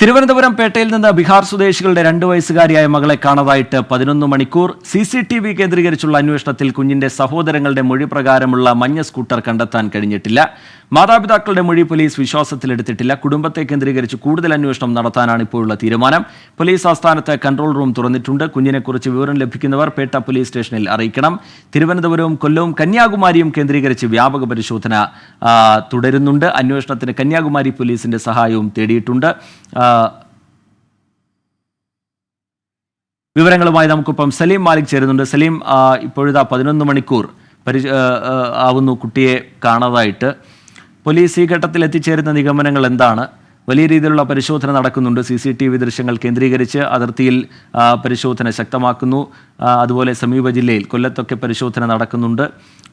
തിരുവനന്തപുരം പേട്ടയിൽ നിന്ന് ബീഹാർ സ്വദേശികളുടെ രണ്ട് വയസ്സുകാരിയായ മകളെ കാണാതായിട്ട് പതിനൊന്ന് മണിക്കൂർ സി സി ടി വി കേന്ദ്രീകരിച്ചുള്ള അന്വേഷണത്തിൽ കുഞ്ഞിന്റെ സഹോദരങ്ങളുടെ മൊഴി പ്രകാരമുള്ള മഞ്ഞ സ്കൂട്ടർ കണ്ടെത്താൻ കഴിഞ്ഞിട്ടില്ല. മാതാപിതാക്കളുടെ മൊഴി പോലീസ് വിശ്വാസത്തിലെടുത്തിട്ടില്ല. കുടുംബത്തെ കേന്ദ്രീകരിച്ച് കൂടുതൽ അന്വേഷണം നടത്താനാണ് ഇപ്പോഴുള്ള തീരുമാനം. പോലീസ് ആസ്ഥാനത്ത് കൺട്രോൾ റൂം തുറന്നിട്ടുണ്ട്. കുഞ്ഞിനെക്കുറിച്ച് വിവരം ലഭിക്കുന്നവർ പേട്ട പോലീസ് സ്റ്റേഷനിൽ അറിയിക്കണം. തിരുവനന്തപുരവും കൊല്ലവും കന്യാകുമാരിയും കേന്ദ്രീകരിച്ച് വ്യാപക പരിശോധന തുടരുന്നുണ്ട്. അന്വേഷണത്തിന് കന്യാകുമാരി പോലീസിന്റെ സഹായവും തേടിയിട്ടുണ്ട്. വിവരങ്ങളുമായി നമുക്കിപ്പം സലീം മാലിക് ചേരുന്നുണ്ട്. സലീം ഇപ്പോഴിതാ പതിനൊന്ന് മണിക്കൂർ പരി ആവുന്നു കുട്ടിയെ കാണാതായിട്ട്. പോലീസ് ഈ ഘട്ടത്തിൽ എത്തിച്ചേരുന്ന നിഗമനങ്ങൾ എന്താണ്? വലിയ രീതിയിലുള്ള പരിശോധന നടക്കുന്നുണ്ട്. സി സി ടി വി ദൃശ്യങ്ങൾ കേന്ദ്രീകരിച്ച് അതിർത്തിയിൽ പരിശോധന ശക്തമാക്കുന്നു. അതുപോലെ സമീപ ജില്ലയിൽ കൊല്ലത്തൊക്കെ പരിശോധന നടക്കുന്നുണ്ട്.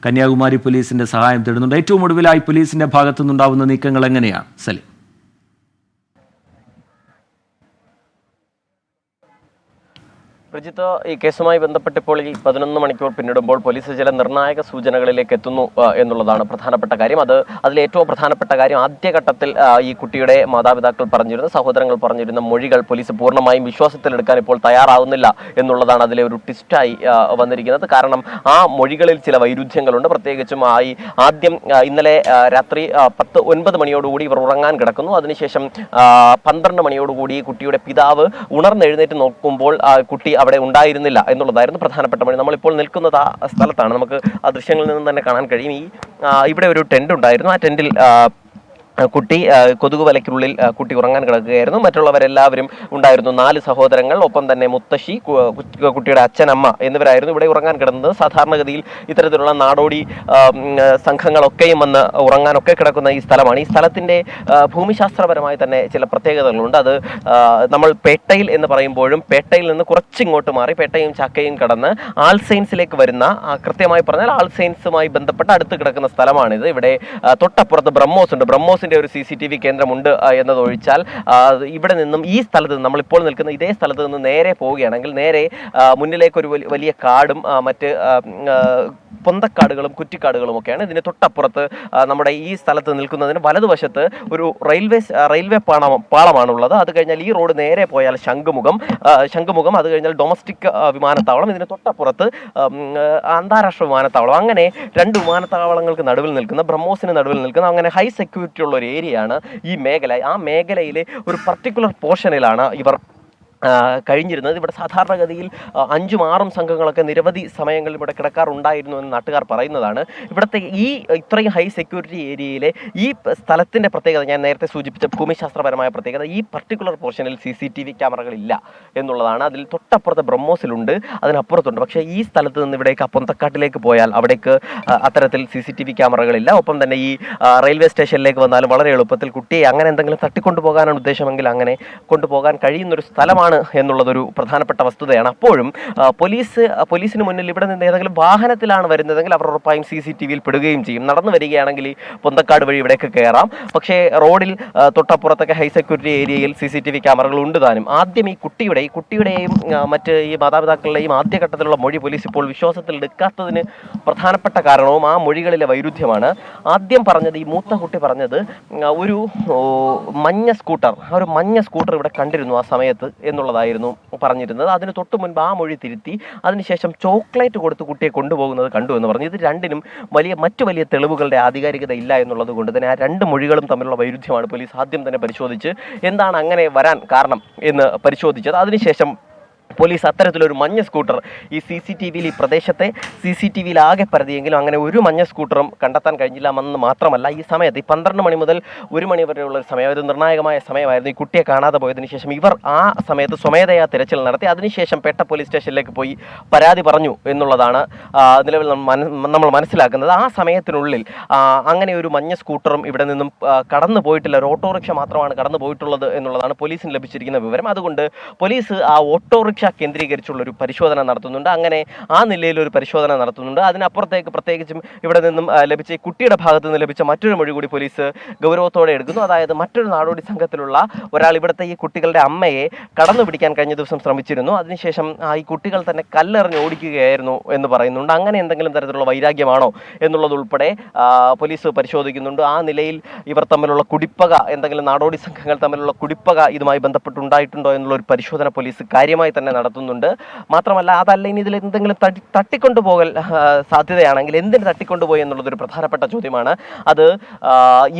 കന്യാകുമാരി പോലീസിന്റെ സഹായം തേടുന്നുണ്ട്. ഏറ്റവും ഒടുവിലായി പോലീസിന്റെ ഭാഗത്തുനിന്നുണ്ടാവുന്ന നീക്കങ്ങൾ എങ്ങനെയാണ്? സലീം. പ്രജിത്ത് ഈ കേസുമായി ബന്ധപ്പെട്ട് ഇപ്പോൾ ഈ പതിനൊന്ന് മണിക്കൂർ പിന്നിടുമ്പോൾ പോലീസ് ചില നിർണായക സൂചനകളിലേക്ക് എത്തുന്നു എന്നുള്ളതാണ് പ്രധാനപ്പെട്ട കാര്യം. അത് അതിൽ ഏറ്റവും പ്രധാനപ്പെട്ട കാര്യം ആദ്യഘട്ടത്തിൽ ഈ കുട്ടിയുടെ മാതാപിതാക്കൾ പറഞ്ഞിരുന്ന സഹോദരങ്ങൾ പറഞ്ഞിരുന്ന മൊഴികൾ പോലീസ് പൂർണമായും വിശ്വാസത്തിലെടുക്കാൻ ഇപ്പോൾ തയ്യാറാവുന്നില്ല എന്നുള്ളതാണ് അതിലെ ഒരു ട്വിസ്റ്റായി വന്നിരിക്കുന്നത്. കാരണം ആ മൊഴികളിൽ ചില വൈരുദ്ധ്യങ്ങളുണ്ട്. പ്രത്യേകിച്ചും ആ ഈ ആദ്യം ഇന്നലെ രാത്രി പത്ത് ഒൻപത് മണിയോടുകൂടി ഇവർ ഉറങ്ങാൻ കിടക്കുന്നു. അതിനുശേഷം പന്ത്രണ്ട് മണിയോടുകൂടി കുട്ടിയുടെ പിതാവ് ഉണർന്നെഴുന്നേറ്റ് നോക്കുമ്പോൾ കുട്ടി അവിടെ ഉണ്ടായിരുന്നില്ല എന്നുള്ളതായിരുന്നു പ്രധാനപ്പെട്ട മണി നമ്മളിപ്പോൾ നിൽക്കുന്നത് ആ സ്ഥലത്താണ്. നമുക്ക് ആ ദൃശ്യങ്ങളിൽ നിന്ന് തന്നെ കാണാൻ കഴിയും. ഈ ഇവിടെ ഒരു ടെന്റ് ഉണ്ടായിരുന്നു. ആ ആ, കുട്ടി കൊതുക് വലയ്ക്കുള്ളിൽ കുട്ടി ഉറങ്ങാൻ കിടക്കുകയായിരുന്നു. മറ്റുള്ളവരെല്ലാവരും ഉണ്ടായിരുന്നു. നാല് സഹോദരങ്ങൾ ഒപ്പം തന്നെ മുത്തശ്ശി കുട്ടിയുടെ അച്ഛനമ്മ എന്നിവരായിരുന്നു ഇവിടെ ഉറങ്ങാൻ കിടന്നത്. സാധാരണഗതിയിൽ ഇത്തരത്തിലുള്ള നാടോടി സംഘങ്ങളൊക്കെയും വന്ന് ഉറങ്ങാനൊക്കെ കിടക്കുന്ന ഈ സ്ഥലമാണ്. ഈ സ്ഥലത്തിന്റെ ഭൂമിശാസ്ത്രപരമായി തന്നെ ചില പ്രത്യേകതകളുണ്ട്. അത് നമ്മൾ പേട്ടയിൽ എന്ന് പറയുമ്പോഴും പേട്ടയിൽ നിന്ന് കുറച്ചിങ്ങോട്ട് മാറി പേട്ടയും ചക്കയും കടന്ന് ആൾസൈൻസിലേക്ക് വരുന്ന കൃത്യമായി പറഞ്ഞാൽ ആൾസൈൻസുമായി ബന്ധപ്പെട്ട് അടുത്ത് കിടക്കുന്ന സ്ഥലമാണിത്. ഇവിടെ തൊട്ടപ്പുറത്ത് ബ്രഹ്മോസ് ഉണ്ട് ബ്രഹ്മോസിന്റെ ഒരു സി സി ടി വി കേന്ദ്രമുണ്ട് എന്നതൊഴിച്ചാൽ ഇവിടെ നിന്നും ഈ സ്ഥലത്ത് നിന്ന് നമ്മളിപ്പോൾ നിൽക്കുന്ന ഇതേ സ്ഥലത്ത് നിന്ന് നേരെ പോവുകയാണെങ്കിൽ നേരെ മുന്നിലേക്ക് ഒരു വലിയ കാടും മറ്റ് പൊന്തക്കാടുകളും കുറ്റിക്കാടുകളും ഒക്കെയാണ്. ഇതിന് തൊട്ടപ്പുറത്ത് നമ്മുടെ ഈ സ്ഥലത്ത് നിൽക്കുന്നതിന് വലതുവശത്ത് ഒരു റെയിൽവേ റെയിൽവേ പാളം പാളമാണുള്ളത്. അത് കഴിഞ്ഞാൽ ഈ റോഡ് നേരെ പോയാൽ ശംഖുമുഖം ശംഖുമുഖം അത് കഴിഞ്ഞാൽ ഡൊമസ്റ്റിക് വിമാനത്താവളം ഇതിന് തൊട്ടപ്പുറത്ത് അന്താരാഷ്ട്ര വിമാനത്താവളം. അങ്ങനെ രണ്ട് വിമാനത്താവളങ്ങൾക്ക് നടുവിൽ നിൽക്കുന്ന ബ്രഹ്മോസിന് നടുവിൽ നിൽക്കുന്ന അങ്ങനെ ഹൈ സെക്യൂരിറ്റി ഉള്ള ഒരു ഏരിയയാണ് ഈ മേഖല. ആ മേഖലയിലെ ഒരു പർട്ടിക്കുലർ പോർഷനിലാണ് ഇവർ കഴിഞ്ഞിരുന്നത്. ഇവിടെ സാധാരണഗതിയിൽ അഞ്ചും ആറും സംഘങ്ങളൊക്കെ നിരവധി സമയങ്ങളിൽ ഇവിടെ കിടക്കാറുണ്ടായിരുന്നു എന്ന് നാട്ടുകാർ പറയുന്നതാണ്. ഇവിടുത്തെ ഈ ഇത്രയും ഹൈ സെക്യൂരിറ്റി ഏരിയയിലെ ഈ സ്ഥലത്തിന്റെ പ്രത്യേകത ഞാൻ നേരത്തെ സൂചിപ്പിച്ച ഭൂമിശാസ്ത്രപരമായ പ്രത്യേകത ഈ പർട്ടിക്കുലർ പോർഷനിൽ സി സി ടി വി ക്യാമറകളില്ല എന്നുള്ളതാണ്. അതിൽ തൊട്ടപ്പുറത്ത് ബ്രഹ്മോസിലുണ്ട് അതിനപ്പുറത്തുണ്ട്. പക്ഷേ ഈ സ്ഥലത്ത് നിന്ന് ഇവിടേക്ക് അപ്പൊന്തക്കാട്ടിലേക്ക് പോയാൽ അവിടേക്ക് അത്തരത്തിൽ സി സി ടി വി ക്യാമറകളില്ല ഒപ്പം തന്നെ ഈ റെയിൽവേ സ്റ്റേഷനിലേക്ക് വന്നാലും വളരെ എളുപ്പത്തിൽ കുട്ടിയെ അങ്ങനെ എന്തെങ്കിലും തട്ടിക്കൊണ്ടുപോകാനാണ് ഉദ്ദേശമെങ്കിൽ അങ്ങനെ കൊണ്ടുപോകാൻ കഴിയുന്ന ഒരു സ്ഥലമാണ് എന്നുള്ളതൊരു പ്രധാനപ്പെട്ട വസ്തുതയാണ്. അപ്പോഴും പോലീസ് പോലീസിന് മുന്നിൽ ഇവിടെ നിന്ന് ഏതെങ്കിലും വാഹനത്തിലാണ് വരുന്നതെങ്കിൽ അവർ ഉറപ്പായും സി സി ടി വിയിൽ പെടുകയും ചെയ്യും. നടന്നു വരികയാണെങ്കിൽ പൊന്തക്കാട് വഴി ഇവിടേക്ക് കയറാം പക്ഷേ റോഡിൽ തൊട്ടപ്പുറത്തൊക്കെ ഹൈ സെക്യൂരിറ്റി ഏരിയയിൽ സി സി ടി വി ക്യാമറകൾ ഉണ്ട് താനും. ആദ്യം ഈ കുട്ടിയുടെ ഈ കുട്ടിയുടെയും മറ്റ് ഈ മാതാപിതാക്കളുടെയും ആദ്യഘട്ടത്തിലുള്ള മൊഴി പോലീസ് ഇപ്പോൾ വിശ്വാസത്തിൽ എടുക്കാത്തതിന് പ്രധാനപ്പെട്ട കാരണവും ആ മൊഴികളിലെ വൈരുദ്ധ്യമാണ്. ആദ്യം പറഞ്ഞത് ഈ മൂത്ത കുട്ടി പറഞ്ഞത് ഒരു മഞ്ഞ സ്കൂട്ടർ ആ ഒരു മഞ്ഞ സ്കൂട്ടർ ഇവിടെ കണ്ടിരുന്നു ആ സമയത്ത് എന്നുള്ളതായിരുന്നു പറഞ്ഞിരുന്നത്. അതിന് തൊട്ട് മുൻപ് ആ മൊഴി തിരുത്തി അതിനുശേഷം ചോക്ലേറ്റ് കൊടുത്ത് കുട്ടിയെ കൊണ്ടുപോകുന്നത് കണ്ടു എന്ന് പറഞ്ഞു. ഇത് രണ്ടിനും വലിയ മറ്റു വലിയ തെളിവുകളുടെ ആധികാരികത ഇല്ല എന്നുള്ളത് കൊണ്ട് തന്നെ ആ രണ്ട് മൊഴികളും തമ്മിലുള്ള വൈരുദ്ധ്യമാണ് പോലീസ് ആദ്യം തന്നെ പരിശോധിച്ച് എന്താണ് അങ്ങനെ വരാൻ കാരണം എന്ന് പരിശോധിച്ചത്. അതിനുശേഷം പോലീസ് അത്തരത്തിലൊരു മഞ്ഞ സ്കൂട്ടർ ഈ സി സി ടി വിയിൽ ഈ പ്രദേശത്തെ സി സി ടി വിയിൽ ആകെ പരതിയെങ്കിലും അങ്ങനെ ഒരു മഞ്ഞ സ്കൂട്ടറും കണ്ടെത്താൻ കഴിഞ്ഞില്ല എന്ന് മാത്രമല്ല ഈ സമയത്ത് ഈ പന്ത്രണ്ട് മണി മുതൽ ഒരു മണി വരെയുള്ള ഒരു സമയം ഒരു നിർണായകമായ സമയമായിരുന്നു ഈ കുട്ടിയെ കാണാതെ പോയതിനു ശേഷം. ഇവർ ആ സമയത്ത് സ്വമേധയാ തിരച്ചിൽ നടത്തി. അതിനുശേഷം പെട്ട പോലീസ് സ്റ്റേഷനിലേക്ക് പോയി പരാതി പറഞ്ഞു എന്നുള്ളതാണ് നിലവിൽ നമ്മൾ മനസ്സിലാക്കുന്നത്. ആ സമയത്തിനുള്ളിൽ അങ്ങനെ ഒരു മഞ്ഞ സ്കൂട്ടറും ഇവിടെ നിന്നും കടന്നു പോയിട്ടില്ല. ഒരു ഓട്ടോറിക്ഷ മാത്രമാണ് കടന്നു പോയിട്ടുള്ളത് എന്നുള്ളതാണ് പോലീസിന് ലഭിച്ചിരിക്കുന്ന വിവരം. അതുകൊണ്ട് പോലീസ് ആ ഓട്ടോറിക്ഷ സുരക്ഷ കേന്ദ്രീകരിച്ചുള്ള ഒരു പരിശോധന നടത്തുന്നുണ്ട്. അങ്ങനെ ആ നിലയിൽ ഒരു പരിശോധന നടത്തുന്നുണ്ട്. അതിനപ്പുറത്തേക്ക് പ്രത്യേകിച്ചും ഇവിടെ നിന്നും ലഭിച്ച കുട്ടിയുടെ ഭാഗത്ത് നിന്ന് ലഭിച്ച മറ്റൊരു മൊഴി കൂടി പോലീസ് ഗൗരവത്തോടെ എടുക്കുന്നു. അതായത് മറ്റൊരു നാടോടി സംഘത്തിലുള്ള ഒരാൾ ഇവിടുത്തെ ഈ കുട്ടികളുടെ അമ്മയെ കടന്നു പിടിക്കാൻ കഴിഞ്ഞ ദിവസം ശ്രമിച്ചിരുന്നു. അതിനുശേഷം ഈ കുട്ടികൾ തന്നെ കല്ലെറിഞ്ഞ് ഓടിക്കുകയായിരുന്നു എന്ന് പറയുന്നുണ്ട്. അങ്ങനെ എന്തെങ്കിലും തരത്തിലുള്ള വൈരാഗ്യമാണോ എന്നുള്ളതുൾപ്പെടെ പോലീസ് പരിശോധിക്കുന്നുണ്ട്. ആ നിലയിൽ ഇവർ തമ്മിലുള്ള കുടിപ്പക എന്തെങ്കിലും നാടോടി സംഘങ്ങൾ തമ്മിലുള്ള കുടിപ്പക ഇതുമായി ബന്ധപ്പെട്ടുണ്ടായിട്ടുണ്ടോ എന്നുള്ള ഒരു പരിശോധന പോലീസ് കാര്യമായി തന്നെ നടത്തുന്നുണ്ട്. മാത്രമല്ല അതല്ല ഇനി ഇതിൽ എന്തെങ്കിലും തട്ടി തട്ടിക്കൊണ്ടു പോകൽ സാധ്യതയാണെങ്കിൽ എന്തിന് തട്ടിക്കൊണ്ടുപോയി എന്നുള്ളത് ഒരു പ്രധാനപ്പെട്ട ചോദ്യമാണ്. അത്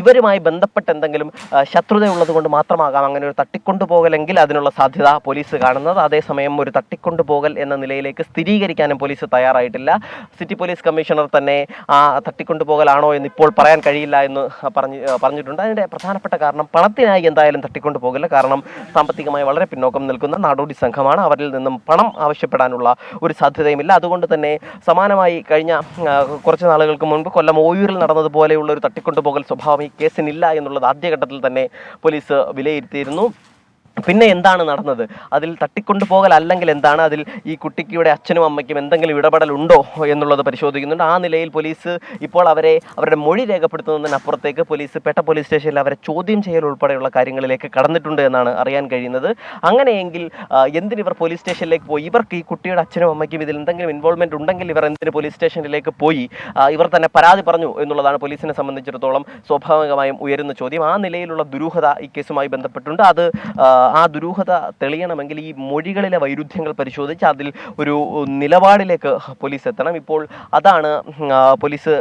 ഇവരുമായി ബന്ധപ്പെട്ട് എന്തെങ്കിലും ശത്രുത ശത്രുതയുള്ളത് കൊണ്ട് മാത്രമാകാം അങ്ങനെ ഒരു തട്ടിക്കൊണ്ടുപോകലെങ്കിൽ അതിനുള്ള സാധ്യത പോലീസ് കാണുന്നത്. അതേസമയം ഒരു തട്ടിക്കൊണ്ടുപോകൽ എന്ന നിലയിലേക്ക് സ്ഥിരീകരിക്കാനും പോലീസ് തയ്യാറായിട്ടില്ല. സിറ്റി പോലീസ് കമ്മീഷണർ തന്നെ ആ തട്ടിക്കൊണ്ടുപോകലാണോ എന്ന് ഇപ്പോൾ പറയാൻ കഴിയില്ല എന്ന് പറഞ്ഞ് പറഞ്ഞിട്ടുണ്ട്. അതിന്റെ പ്രധാനപ്പെട്ട കാരണം പണത്തിനായി എന്തായാലും തട്ടിക്കൊണ്ടുപോകില്ല. കാരണം സാമ്പത്തികമായി വളരെ പിന്നോക്കം നിൽക്കുന്ന നാടോടി സംഘമാണ്. അവരിൽ നിന്നും പണം ആവശ്യപ്പെടാനുള്ള ഒരു സാധ്യതയുമില്ല. അതുകൊണ്ട് തന്നെ സമാനമായി കഴിഞ്ഞ കുറച്ച് നാളുകൾക്ക് മുൻപ് കൊല്ലം ഓയൂരിൽ നടന്നതുപോലെയുള്ള ഒരു തട്ടിക്കൊണ്ടുപോകൽ സ്വഭാവം ഈ കേസിനില്ല എന്നുള്ളത് ആദ്യഘട്ടത്തിൽ തന്നെ പോലീസ് വിലയിരുത്തിയിരുന്നു. പിന്നെ എന്താണ് നടന്നത്? അതിൽ തട്ടിക്കൊണ്ടുപോകൽ അല്ലെങ്കിൽ എന്താണ്? അതിൽ ഈ കുട്ടിയുടെ അച്ഛനും അമ്മയ്ക്കും എന്തെങ്കിലും ഇടപെടൽ ഉണ്ടോ എന്നുള്ളത് പരിശോധിക്കുന്നുണ്ട്. ആ നിലയിൽ പോലീസ് ഇപ്പോൾ അവരെ അവരുടെ മൊഴി രേഖപ്പെടുത്തുന്നതിനപ്പുറത്തേക്ക് പോലീസ് പെട്ട പോലീസ് സ്റ്റേഷനിൽ അവരെ ചോദ്യം ചെയ്യൽ ഉൾപ്പെടെയുള്ള കാര്യങ്ങളിലേക്ക് കടന്നിട്ടുണ്ട് എന്നാണ് അറിയാൻ കഴിയുന്നത്. അങ്ങനെയെങ്കിൽ എന്തിന് ഇവർ പോലീസ് സ്റ്റേഷനിലേക്ക് പോയി? ഇവർക്ക് ഈ കുട്ടിയുടെ അച്ഛനും അമ്മയ്ക്കും ഇതിൽ എന്തെങ്കിലും ഇൻവോൾവ്മെന്റ് ഉണ്ടെങ്കിൽ ഇവർ എന്തിന് പോലീസ് സ്റ്റേഷനിലേക്ക് പോയി? ഇവർ തന്നെ പരാതി പറഞ്ഞു എന്നുള്ളതാണ് പോലീസിനെ സംബന്ധിച്ചിടത്തോളം സ്വാഭാവികമായും ഉയരുന്ന ചോദ്യം. ആ നിലയിലുള്ള ദുരൂഹത ഈ കേസുമായി ബന്ധപ്പെട്ടുണ്ട്. അത് ആ, ദുരൂഹത തെളിയണമെങ്കിൽ ഈ മൊഴികളിലെ വൈരുദ്ധ്യങ്ങൾ പരിശോധിച്ച് അതിൽ ഒരു നിലപാടിലേക്ക് പോലീസ് എത്തണം. ഇപ്പോൾ അതാണ് പോലീസ്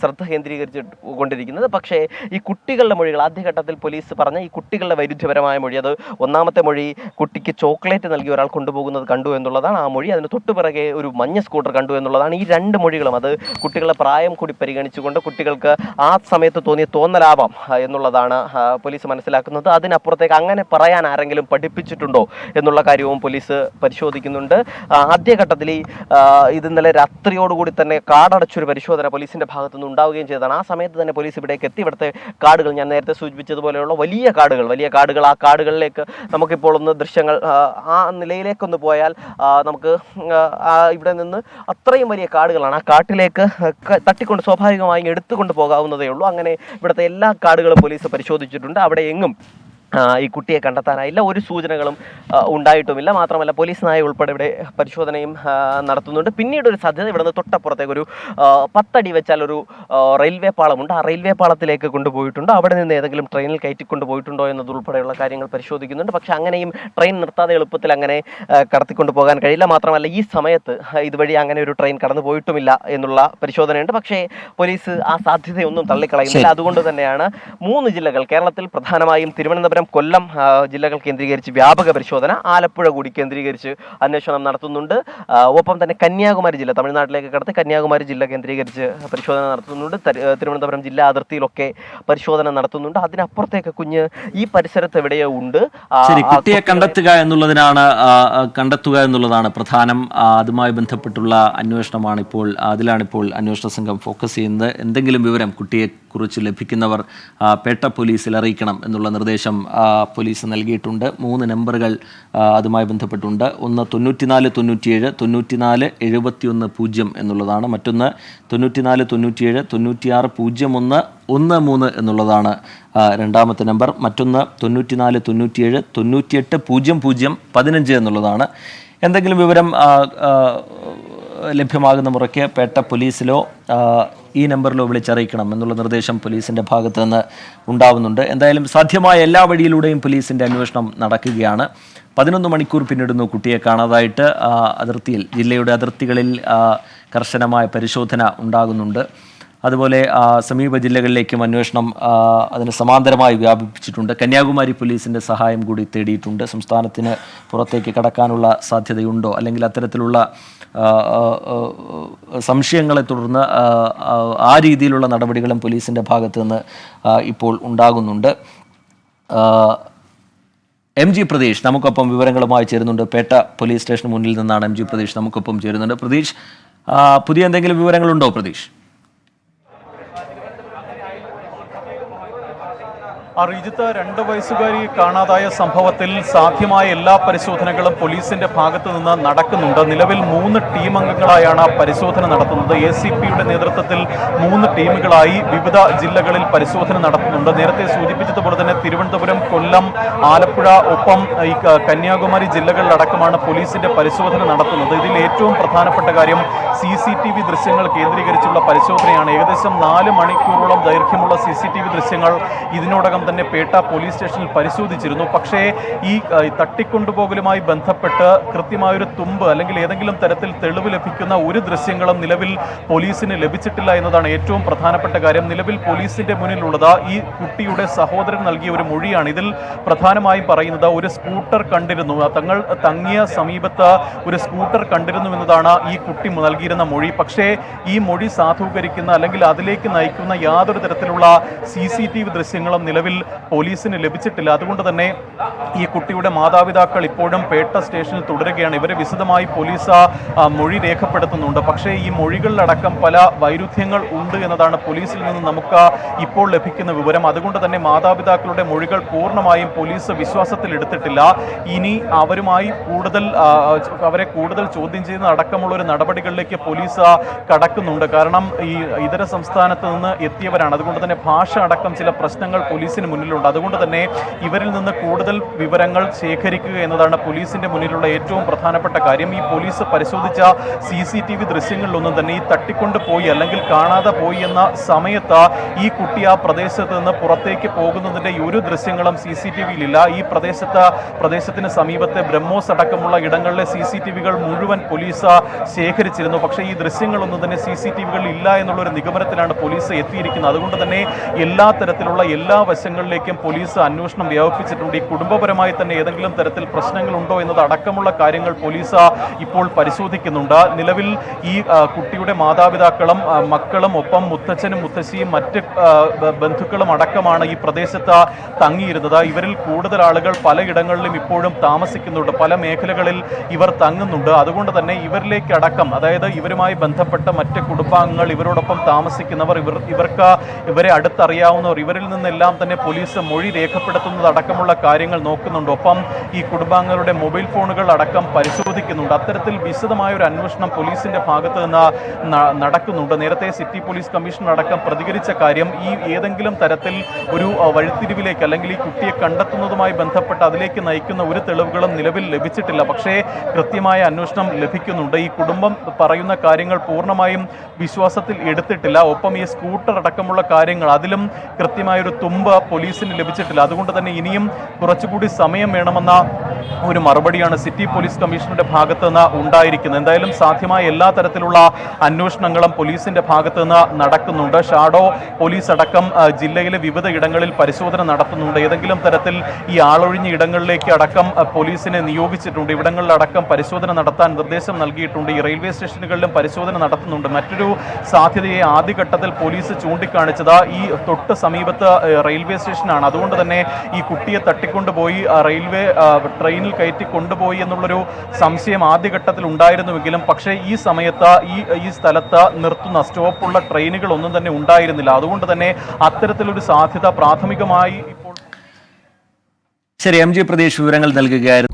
ശ്രദ്ധ കേന്ദ്രീകരിച്ച് കൊണ്ടിരിക്കുന്നത് പക്ഷേ ഈ കുട്ടികളുടെ മൊഴികൾ ആദ്യഘട്ടത്തിൽ പോലീസ് പറഞ്ഞ ഈ കുട്ടികളുടെ വൈരുദ്ധ്യപരമായ മൊഴി അത് ഒന്നാമത്തെ മൊഴി കുട്ടിക്ക് ചോക്ലേറ്റ് നൽകി ഒരാൾ കൊണ്ടുപോകുന്നത് കണ്ടു എന്നുള്ളതാണ് ആ മൊഴി. അതിന് തൊട്ടു പിറകെ ഒരു മഞ്ഞ സ്കൂട്ടർ കണ്ടു എന്നുള്ളതാണ് ഈ രണ്ട് മൊഴികളും. അത് കുട്ടികളുടെ പ്രായം കൂടി പരിഗണിച്ചുകൊണ്ട് കുട്ടികൾക്ക് ആ സമയത്ത് തോന്നിയ തോന്നലാവാം എന്നുള്ളതാണ് പോലീസ് മനസ്സിലാക്കുന്നത്. അതിനപ്പുറത്തേക്ക് അങ്ങനെ പറയാൻ ആരെങ്കിലും പഠിപ്പിച്ചിട്ടുണ്ടോ എന്നുള്ള കാര്യവും പോലീസ് പരിശോധിക്കുന്നുണ്ട്. ആദ്യഘട്ടത്തിൽ ഈ ഇത് ഇന്നലെ രാത്രിയോടുകൂടി തന്നെ കാടടച്ചൊരു പരിശോധന പോലീസിന്റെ ഭാഗത്തു നിന്ന് ഉണ്ടാവുകയും ചെയ്തതാണ്. ആ സമയത്ത് തന്നെ പോലീസ് ഇവിടേക്ക് എത്തി. ഇവിടുത്തെ കാടുകൾ ഞാൻ നേരത്തെ സൂചിപ്പിച്ചതുപോലെയുള്ള വലിയ കാടുകൾ വലിയ കാടുകൾ ആ കാടുകളിലേക്ക് നമുക്കിപ്പോൾ ഒന്ന് ദൃശ്യങ്ങൾ ആ, നിലയിലേക്കൊന്ന് പോയാൽ നമുക്ക് ഇവിടെ നിന്ന് അത്രയും വലിയ കാടുകളാണ് ആ കാട്ടിലേക്ക് തട്ടിക്കൊണ്ട് സ്വാഭാവികമായും എടുത്തുകൊണ്ട് പോകാവുന്നതേ ഉള്ളൂ. അങ്ങനെ ഇവിടുത്തെ എല്ലാ കാടുകളും പോലീസ് പരിശോധിച്ചിട്ടുണ്ട്. അവിടെ എങ്ങും ഈ കുട്ടിയെ കണ്ടെത്താനായില്ല ഒരു സൂചനകളും ഉണ്ടായിട്ടുമില്ല. മാത്രമല്ല പോലീസ് നായ ഉൾപ്പെടെ ഇവിടെ പരിശോധനയും നടത്തുന്നുണ്ട്. പിന്നീട് ഒരു സാധ്യത ഇവിടെ നിന്ന് തൊട്ടപ്പുറത്തേക്ക് ഒരു പത്തടി വെച്ചാൽ ഒരു റെയിൽവേ പാളമുണ്ട്. ആ റെയിൽവേ പാളത്തിലേക്ക് കൊണ്ടുപോയിട്ടുണ്ട്. അവിടെ നിന്ന് ഏതെങ്കിലും ട്രെയിനിൽ കയറ്റി കൊണ്ടുപോയിട്ടുണ്ടോ എന്നതുൾപ്പെടെയുള്ള കാര്യങ്ങൾ പരിശോധിക്കുന്നുണ്ട്. പക്ഷേ അങ്ങനെയും ട്രെയിൻ നിർത്താതെ എളുപ്പത്തിൽ അങ്ങനെ കടത്തിക്കൊണ്ട് പോകാൻ കഴിയില്ല. മാത്രമല്ല ഈ സമയത്ത് ഇതുവഴി അങ്ങനെ ഒരു ട്രെയിൻ കടന്നു പോയിട്ടുമില്ല എന്നുള്ള പരിശോധനയുണ്ട്. പക്ഷേ പോലീസ് ആ സാധ്യതയൊന്നും തള്ളിക്കളയുന്നില്ല. അതുകൊണ്ട് തന്നെയാണ് മൂന്ന് ജില്ലകൾ കേരളത്തിൽ പ്രധാനമായും തിരുവനന്തപുരം കൊല്ലം ആ, ജില്ലകൾ കേന്ദ്രീകരിച്ച് വ്യാപക പരിശോധന ആലപ്പുഴ കൂടി കേന്ദ്രീകരിച്ച് അന്വേഷണം നടത്തുന്നുണ്ട്. ഒപ്പം തന്നെ കന്യാകുമാരി ജില്ല തമിഴ്നാട്ടിലേക്ക് കടത്ത് കന്യാകുമാരി ജില്ല കേന്ദ്രീകരിച്ച് പരിശോധന നടത്തുന്നുണ്ട്. തിരുവനന്തപുരം ജില്ലാ അതിർത്തിയിലൊക്കെ പരിശോധന നടത്തുന്നുണ്ട്. അതിനപ്പുറത്തേക്ക് കുഞ്ഞ് ഈ പരിസരത്ത് എവിടെയോ ഉണ്ട്. കുട്ടിയെ കണ്ടെത്തുക എന്നുള്ളതിനാണ് കണ്ടെത്തുക എന്നുള്ളതാണ് പ്രധാനം. അതുമായി ബന്ധപ്പെട്ടുള്ള അന്വേഷണമാണ് ഇപ്പോൾ അതിലാണ് ഇപ്പോൾ അന്വേഷണ സംഘം ഫോക്കസ് ചെയ്യുന്നത്. എന്തെങ്കിലും വിവരം കുട്ടിയെക്കുറിച്ച് ലഭിക്കുന്നവർ പേട്ട പോലീസിൽ അറിയിക്കണം എന്നുള്ള നിർദ്ദേശം പോലീസ് നൽകിയിട്ടുണ്ട്. മൂന്ന് നമ്പറുകൾ അതുമായി ബന്ധപ്പെട്ടുണ്ട്. ഒന്ന് തൊണ്ണൂറ്റിനാല് തൊണ്ണൂറ്റിയേഴ് തൊണ്ണൂറ്റിനാല് എഴുപത്തിയൊന്ന് പൂജ്യം എന്നുള്ളതാണ്. മറ്റൊന്ന് തൊണ്ണൂറ്റിനാല് തൊണ്ണൂറ്റിയേഴ് തൊണ്ണൂറ്റിയാറ് പൂജ്യം ഒന്ന് ഒന്ന് മൂന്ന് എന്നുള്ളതാണ് രണ്ടാമത്തെ നമ്പർ. മറ്റൊന്ന് തൊണ്ണൂറ്റിനാല് തൊണ്ണൂറ്റിയേഴ് തൊണ്ണൂറ്റിയെട്ട് പൂജ്യം പൂജ്യം പതിനഞ്ച് എന്നുള്ളതാണ്. എന്തെങ്കിലും വിവരം ലഭ്യമാകുന്ന മുറയ്ക്ക് പേട്ട പോലീസിലോ ഈ നമ്പറിലോ വിളിച്ചറിയിക്കണം എന്നുള്ള നിർദ്ദേശം പോലീസിന്റെ ഭാഗത്തു നിന്ന് ഉണ്ടാവുന്നുണ്ട്. എന്തായാലും സാധ്യമായ എല്ലാ വഴിയിലൂടെയും പോലീസിന്റെ അന്വേഷണം നടക്കുകയാണ്. പതിനൊന്ന് മണിക്കൂർ പിന്നിടുന്നു കുട്ടിയെ കാണാതായിട്ട്. അതിർത്തിയിൽ ജില്ലയുടെ അതിർത്തികളിൽ കർശനമായ പരിശോധന ഉണ്ടാകുന്നുണ്ട്. അതുപോലെ സമീപ ജില്ലകളിലേക്കും അന്വേഷണം അതിന് സമാന്തരമായി വ്യാപിപ്പിച്ചിട്ടുണ്ട്. കന്യാകുമാരി പോലീസിന്റെ സഹായം കൂടി തേടിയിട്ടുണ്ട്. സംസ്ഥാനത്തിന് പുറത്തേക്ക് കടക്കാനുള്ള സാധ്യതയുണ്ടോ? അല്ലെങ്കിൽ അത്തരത്തിലുള്ള സംശയങ്ങളെ തുടർന്ന് ആ, രീതിയിലുള്ള നടപടികളും പോലീസിന്റെ ഭാഗത്തു നിന്ന് ഇപ്പോൾ ഉണ്ടാകുന്നുണ്ട്. എം ജി പ്രതീഷ് നമുക്കൊപ്പം വിവരങ്ങളുമായി ചേരുന്നുണ്ട്. പേട്ട പോലീസ് സ്റ്റേഷന് മുന്നിൽ നിന്നാണ് എം ജി പ്രതീഷ് നമുക്കൊപ്പം ചേരുന്നുണ്ട്. പ്രതീഷ് പുതിയ എന്തെങ്കിലും വിവരങ്ങളുണ്ടോ പ്രതീഷ്? ആ രണ്ട് വയസ്സുകാരി കാണാതായ സംഭവത്തിൽ സാധ്യമായ എല്ലാ പരിശോധനകളും പോലീസിന്റെ ഭാഗത്തു നിന്ന് നടക്കുന്നുണ്ട്. നിലവിൽ മൂന്ന് ടീം അംഗങ്ങളായാണ് പരിശോധന നടത്തുന്നത്. എ സി പിയുടെ നേതൃത്വത്തിൽ മൂന്ന് ടീമുകളായി വിവിധ ജില്ലകളിൽ പരിശോധന നടത്തുന്നുണ്ട്. നേരത്തെ സൂചിപ്പിച്ചതുപോലെ തന്നെ തിരുവനന്തപുരം കൊല്ലം ആലപ്പുഴ ഒപ്പം ഈ കന്യാകുമാരി ജില്ലകളിലടക്കമാണ് പോലീസിന്റെ പരിശോധന നടത്തുന്നത്. ഇതിൽ ഏറ്റവും പ്രധാനപ്പെട്ട കാര്യം സി സി ടി വി ദൃശ്യങ്ങൾ കേന്ദ്രീകരിച്ചുള്ള പരിശോധനയാണ്. ഏകദേശം നാല് മണിക്കൂറോളം ദൈർഘ്യമുള്ള സി സി ടി വി ദൃശ്യങ്ങൾ ഇതിനോടകം തന്നെ പേട്ട പോലീസ് സ്റ്റേഷനിൽ പരിശോധിച്ചിരുന്നു. പക്ഷേ ഈ തട്ടിക്കൊണ്ടുപോകലുമായി ബന്ധപ്പെട്ട് കൃത്യമായൊരു തുമ്പ് അല്ലെങ്കിൽ ഏതെങ്കിലും തരത്തിൽ തെളിവ് ലഭിക്കുന്ന ഒരു ദൃശ്യങ്ങളും നിലവിൽ പോലീസിന് ലഭിച്ചിട്ടില്ല എന്നതാണ് ഏറ്റവും പ്രധാനപ്പെട്ട കാര്യം. നിലവിൽ പോലീസിന്റെ മുന്നിലുള്ളത് ഈ കുട്ടിയുടെ സഹോദരൻ നൽകിയ ഒരു മൊഴിയാണ്. ഇതിൽ പ്രധാനമായും പറയുന്നത് ഒരു സ്കൂട്ടർ കണ്ടിരുന്നു. തങ്ങൾ തങ്ങിയ സമീപത്ത് ഒരു സ്കൂട്ടർ കണ്ടിരുന്നു എന്നതാണ് ഈ കുട്ടി നൽകിയിരുന്ന മൊഴി. പക്ഷേ ഈ മൊഴി സാധൂകരിക്കുന്ന അല്ലെങ്കിൽ അതിലേക്ക് നയിക്കുന്ന യാതൊരു തരത്തിലുള്ള സി സി ടി വി ദൃശ്യങ്ങളും നിലവിൽ പോലീസിന് ലഭിച്ചിട്ടില്ല. അതുകൊണ്ട് തന്നെ ഈ കുട്ടിയുടെ മാതാപിതാക്കൾ ഇപ്പോഴും പേട്ട സ്റ്റേഷനിൽ തുടരുകയാണ്. ഇവരെ വിശദമായി പോലീസ് മൊഴി രേഖപ്പെടുത്തുന്നുണ്ട്. പക്ഷേ ഈ മൊഴികളിലടക്കം പല വൈരുദ്ധ്യങ്ങൾ ഉണ്ട് എന്നതാണ് പോലീസിൽ നിന്ന് നമുക്ക് ഇപ്പോൾ ലഭിക്കുന്ന വിവരം. അതുകൊണ്ട് തന്നെ മാതാപിതാക്കളുടെ മൊഴികൾ പൂർണമായും പോലീസ് വിശ്വാസത്തിലെടുത്തിട്ടില്ല ഇനി അവരുമായി കൂടുതൽ അവരെ കൂടുതൽ ചോദ്യം ചെയ്യുന്ന അടക്കമുള്ള ഒരു നടപടികളിലേക്ക് പോലീസ് കടക്കുന്നുണ്ട്. കാരണം ഈ ഇതര സംസ്ഥാനത്ത് നിന്ന് എത്തിയവരാണ്. അതുകൊണ്ട് തന്നെ ഭാഷ അടക്കം ചില പ്രശ്നങ്ങൾ പോലീസിന് മുന്നിലുണ്ട്. അതുകൊണ്ട് തന്നെ ഇവരിൽ നിന്ന് കൂടുതൽ വിവരങ്ങൾ ശേഖരിക്കുക എന്നതാണ് പോലീസിന്റെ മുന്നിലുള്ള ഏറ്റവും പ്രധാനപ്പെട്ട കാര്യം. ഈ പോലീസ് പരിശോധിച്ച സി സി ടി വി ദൃശ്യങ്ങളിലൊന്നും തന്നെ ഈ തട്ടിക്കൊണ്ട് പോയി അല്ലെങ്കിൽ കാണാതെ പോയി എന്ന സമയത്ത് ഈ കുട്ടി ആ പ്രദേശത്ത് നിന്ന് പുറത്തേക്ക് പോകുന്നതിന്റെ ഒരു ദൃശ്യങ്ങളും സി സി ടി വിയിലില്ല. ഈ പ്രദേശത്ത് പ്രദേശത്തിന് സമീപത്തെ ബ്രഹ്മോസ് അടക്കമുള്ള ഇടങ്ങളിലെ സി സി ടി വികൾ മുഴുവൻ പോലീസ് ശേഖരിച്ചിരുന്നു. പക്ഷേ ഈ ദൃശ്യങ്ങളൊന്നും തന്നെ സി സി ടി വികളിൽ ഇല്ല എന്നുള്ള ഒരു നിഗമനത്തിലാണ് പോലീസ് എത്തിയിരിക്കുന്നത്. അതുകൊണ്ട് തന്നെ എല്ലാ തരത്തിലുള്ള എല്ലാ വശങ്ങളിലേക്കും പോലീസ് അന്വേഷണം വ്യാപിപ്പിച്ചിട്ടുണ്ട്. ഈ കുടുംബപരമായി തന്നെ ഏതെങ്കിലും തരത്തിൽ പ്രശ്നങ്ങളുണ്ടോ എന്നത് അടക്കമുള്ള കാര്യങ്ങൾ പോലീസ് ഇപ്പോൾ പരിശോധിക്കുന്നുണ്ട്. നിലവിൽ ഈ കുട്ടിയുടെ മാതാപിതാക്കളും മക്കളും ഒപ്പം മുത്തച്ഛനും മുത്തശ്ശിയും മറ്റ് ബന്ധുക്കളും അടക്കമാണ് ഈ പ്രദേശത്ത് തങ്ങിയിരുന്നത്. ഇവരിൽ കൂടുതൽ ആളുകൾ പലയിടങ്ങളിലും ഇപ്പോഴും താമസിക്കുന്നുണ്ട്. പല മേഖലകളിൽ ഇവർ തങ്ങുന്നുണ്ട്. അതുകൊണ്ട് തന്നെ ഇവരിലേക്ക് അടക്കം അതായത് ഇവരുമായി ബന്ധപ്പെട്ട മറ്റ് കുടുംബാംഗങ്ങൾ ഇവരോടൊപ്പം താമസിക്കുന്നവർ ഇവർ ഇവർക്ക് ഇവരെ അടുത്തറിയാവുന്നവർ ഇവരിൽ നിന്നെല്ലാം തന്നെ പോലീസ് മൊഴി രേഖപ്പെടുത്തുന്നത് അടക്കമുള്ള കാര്യങ്ങൾ നോക്കുന്നുണ്ട്. ഒപ്പം ഈ കുടുംബാംഗങ്ങളുടെ മൊബൈൽ ഫോണുകൾ അടക്കം പരിശോധിക്കുന്നുണ്ട്. അത്തരത്തിൽ വിശദമായ ഒരു അന്വേഷണം പോലീസിന്റെ ഭാഗത്ത് നിന്ന് നടക്കുന്നുണ്ട്. നേരത്തെ സിറ്റി പോലീസ് കമ്മീഷൻ അടക്കം പ്രതികരിച്ച കാര്യം ഈ ഏതെങ്കിലും തരത്തിൽ ഒരു വഴിത്തിരിവിലേക്ക് അല്ലെങ്കിൽ ഈ കുട്ടിയെ കണ്ടെത്തുന്നതുമായി ബന്ധപ്പെട്ട് അതിലേക്ക് നയിക്കുന്ന ഒരു തെളിവുകളും നിലവിൽ ലഭിച്ചിട്ടില്ല. പക്ഷേ കൃത്യമായ അന്വേഷണം ലഭിക്കുന്നുണ്ട്. ഈ കുടുംബം പറയുന്ന കാര്യങ്ങൾ പൂർണമായും വിശ്വാസത്തിൽ എടുത്തിട്ടില്ല. ഒപ്പം ഈ സ്കൂട്ടർ അടക്കമുള്ള കാര്യങ്ങൾ അതിലും കൃത്യമായൊരു തുമ്പ് പോലീസിന് ലഭിച്ചിട്ടില്ല. അതുകൊണ്ട് തന്നെ ഇനിയും കുറച്ചുകൂടി സമയം വേണമെന്ന ഒരു മറുപടിയാണ് സിറ്റി പോലീസ് കമ്മീഷണറുടെ ഭാഗത്ത് നിന്ന് ഉണ്ടായിരിക്കുന്നത്. എന്തായാലും സാധ്യമായ എല്ലാ തരത്തിലുള്ള അന്വേഷണങ്ങളും പോലീസിന്റെ ഭാഗത്ത് നിന്ന് നടക്കുന്നുണ്ട്. ഷാഡോ പോലീസ് അടക്കം ജില്ലയിലെ വിവിധ ഇടങ്ങളിൽ പരിശോധന നടത്തുന്നുണ്ട്. ഏതെങ്കിലും തരത്തിൽ ഈ ആളൊഴിഞ്ഞ ഇടങ്ങളിലേക്ക് അടക്കം പോലീസിനെ നിയോഗിച്ചിട്ടുണ്ട്. ഇവിടങ്ങളിലടക്കം പരിശോധന നടത്താൻ നിർദ്ദേശം നൽകിയിട്ടുണ്ട്. ഈ റെയിൽവേ സ്റ്റേഷനുകളിലും പരിശോധന നടത്തുന്നുണ്ട്. മറ്റൊരു സാധ്യതയെ ആദ്യഘട്ടത്തിൽ പോലീസ് ചൂണ്ടിക്കാണിച്ചത് ഈ തൊട്ട് സമീപത്ത് റെയിൽവേ സ്റ്റേഷനാണ്. അതുകൊണ്ട് തന്നെ ഈ കുട്ടിയെ തട്ടിക്കൊണ്ടുപോയി റെയിൽവേ ആ, ട്രെയിനിൽ കയറ്റി കൊണ്ടുപോയി എന്നുള്ളൊരു സംശയം ആദ്യഘട്ടത്തിൽ ഉണ്ടായിരുന്നുവെങ്കിലും പക്ഷേ ഈ സമയത്ത് ഈ ഈ സ്ഥലത്ത് നിർത്തുന്ന സ്റ്റോപ്പുള്ള ട്രെയിനുകൾ ഒന്നും തന്നെ ഉണ്ടായിരുന്നില്ല. അതുകൊണ്ട് തന്നെ അത്തരത്തിലൊരു സാധ്യത പ്രാഥമികമായി ഇപ്പോൾ ശരി എം ജി പ്രദേശ് വിവരങ്ങൾ നൽകുകയായിരുന്നു.